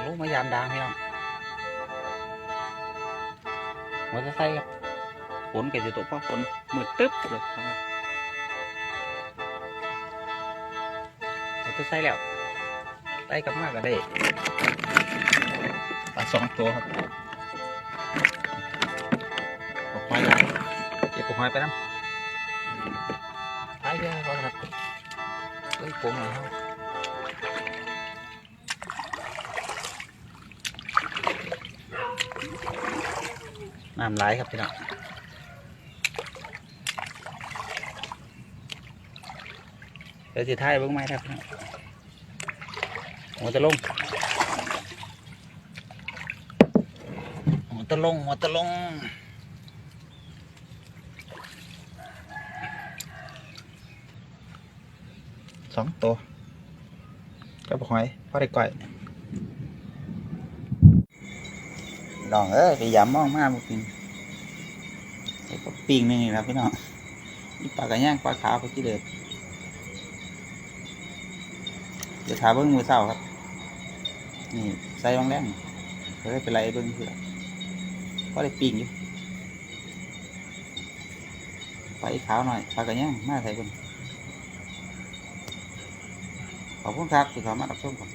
องลูกมายามดางพี่น้องมอเตอร์ไซค์ครับฝนก็จะตกเพราะฝนมืดตึ๊บเลยครับมอเตอร์ไซค์แล้วไล่กลับมาก็ได้ปลาสองตัวครับปลาหอยลายเก็บปลาหอยไปน้ำไปเยอะก่อนครับเฮ้ยโกงหน่อยครับ น้ำไหลครับพี่น้องเดี๋ยวสิท้ายเบิ้งไหมครับหัวตะลงหัวตะลงหัวตะลงสองตัวกับหอยพอได้ก่อย ลองเอ้ยไปย้ำมองมากบุกินใส่ก็ปิ้งหนึงนี่นะพี่น้องนี่ปลากระย่างปลาขาวปลาขี้เดือดเดี๋ยวถาเบิ้งมือเศร้าครับ นี่ใส่บางแรงเฮ้ยเป็นไรเบิ้งคือก็ได้ปิ้งอยู่ไปขาวหน่อยปลากระย่างมาใส่เบิ้งขอบคุณครับที่เขามารับชมครับ